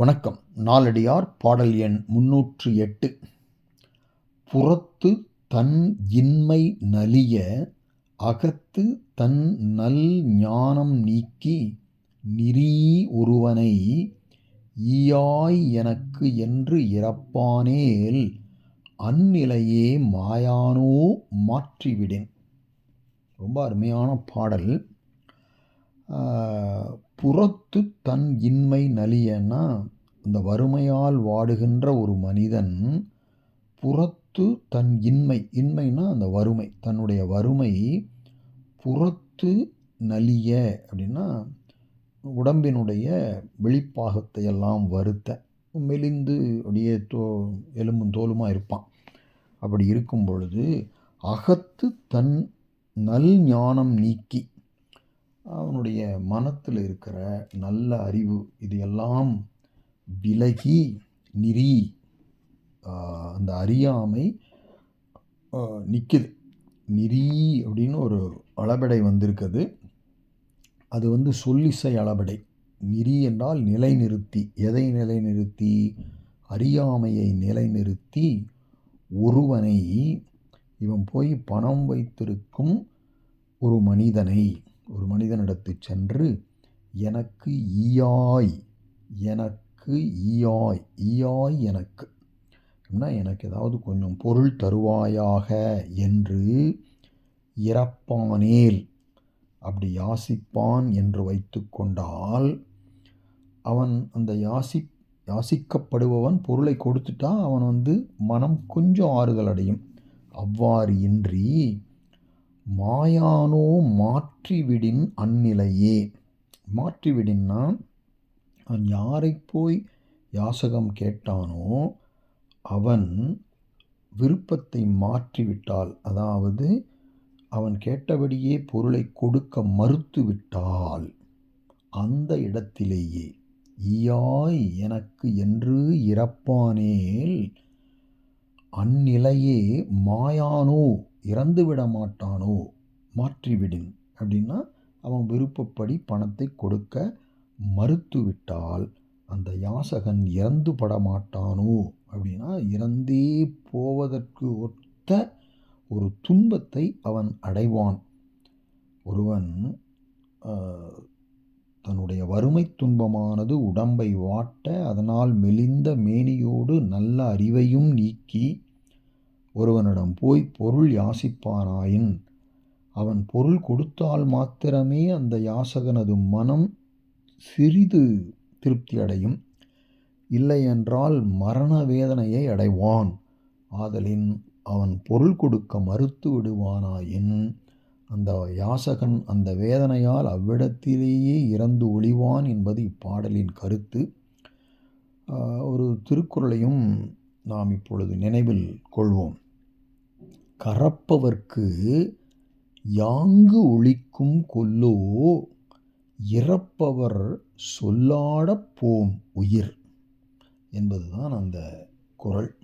வணக்கம். நாளடியார் பாடல் எண் முன்னூற்று எட்டு புறத்து தன் இன்மை நலிய அகத்து தன் நல் ஞானம் நீக்கி நிறீ ஒருவனை ஈயாய் எனக்கு என்று இறப்பானேல் அந்நிலையே மாயானோ மாற்றிவிடேன். ரொம்ப அருமையான பாடல். புறத்து தன் இன்மை நலியன்னா இந்த வறுமையால் வாடுகின்ற ஒரு மனிதன் புறத்து தன் இன்மை இன்மைனா அந்த வறுமை தன்னுடைய வறுமை புறத்து நலிய அப்படின்னா உடம்பினுடைய வெளிப்பாகத்தை எல்லாம் வருத்த. மெலிந்து அப்படியே தோ எலும்பும் தோலுமாக இருப்பான். அப்படி இருக்கும் பொழுது அகத்து தன் நல் ஞானம் நீக்கி அவனுடைய மனத்தில் இருக்கிற நல்ல அறிவு இது எல்லாம் விலகி நிறி அந்த அறியாமை நிற்குது நிறி அப்படின்னு ஒரு அளபடை வந்திருக்குது. அது வந்து சொல்லிசை அளபடை. நிறி என்றால் நிலைநிறுத்தி. எதை நிலைநிறுத்தி? அறியாமையை நிலைநிறுத்தி ஒருவனை இவன் போய் பணம் வைத்திருக்கும் ஒரு மனிதனை. ஒரு மனிதனிடத்து சென்று எனக்கு ஈயாய் எனக்கு ஈயாய் ஈயாய் எனக்கு. அப்படின்னா எனக்கு ஏதாவது கொஞ்சம் பொருள் தருவாயாக என்று இறப்பானேல் அப்படி யாசிப்பான் என்று வைத்து கொண்டால் அவன் அந்த யாசி யாசிக்கப்படுபவன் பொருளை கொடுத்துட்டா அவன் வந்து மனம் கொஞ்சம் ஆறுதல் அடையும். அவ்வாறு இன்றி மாயானோ மாற்றிவிடின் அந்நிலையே. மாற்றிவிடின்னா அவன் யாரை போய் யாசகம் கேட்டானோ அவன் விருப்பத்தை மாற்றிவிட்டால் அதாவது அவன் கேட்டபடியே பொருளை கொடுக்க மறுத்துவிட்டால் அந்த இடத்திலேயே ஈயாய் எனக்கு என்று இறப்பானேல் அந்நிலையே மாயானோ இறந்து விட மாட்டானோ மாற்றிவிடின் அப்படின்னா அவன் விருப்பப்படி பணத்தை கொடுக்க மறுத்துவிட்டால் அந்த யாசகன் இறந்து பட மாட்டானோ அப்படின்னா இறந்தே போவதற்கு ஒத்த ஒரு துன்பத்தை அவன் அடைவான். ஒருவன் தன்னுடைய வறுமை துன்பமானது உடம்பை வாட்ட அதனால் மெலிந்த மேனியோடு நல்ல அறிவையும் நீக்கி ஒருவனிடம் போய் பொருள் யாசிப்பானாயின் அவன் பொருள் கொடுத்தால் மாத்திரமே அந்த யாசகனது மனம் சிறிது திருப்தி அடையும். இல்லையென்றால் மரண வேதனையை அடைவான். ஆதலின் அவன் பொருள் கொடுக்க மறுத்து விடுவானாயின்? அந்த யாசகன் அந்த வேதனையால் அவ்விடத்திலேயே இறந்து ஒளிவான் என்பது இப்பாடலின் கருத்து. ஒரு திருக்குறளையும் நாம் இப்பொழுது நினைவில் கொள்வோம். கறப்பவர்க்கு யாங்கு ஒழிக்கும் கொல்லோ இறப்பவர் சொல்லாடப் போம் உயிர். என்பதுதான் அந்த குரல்.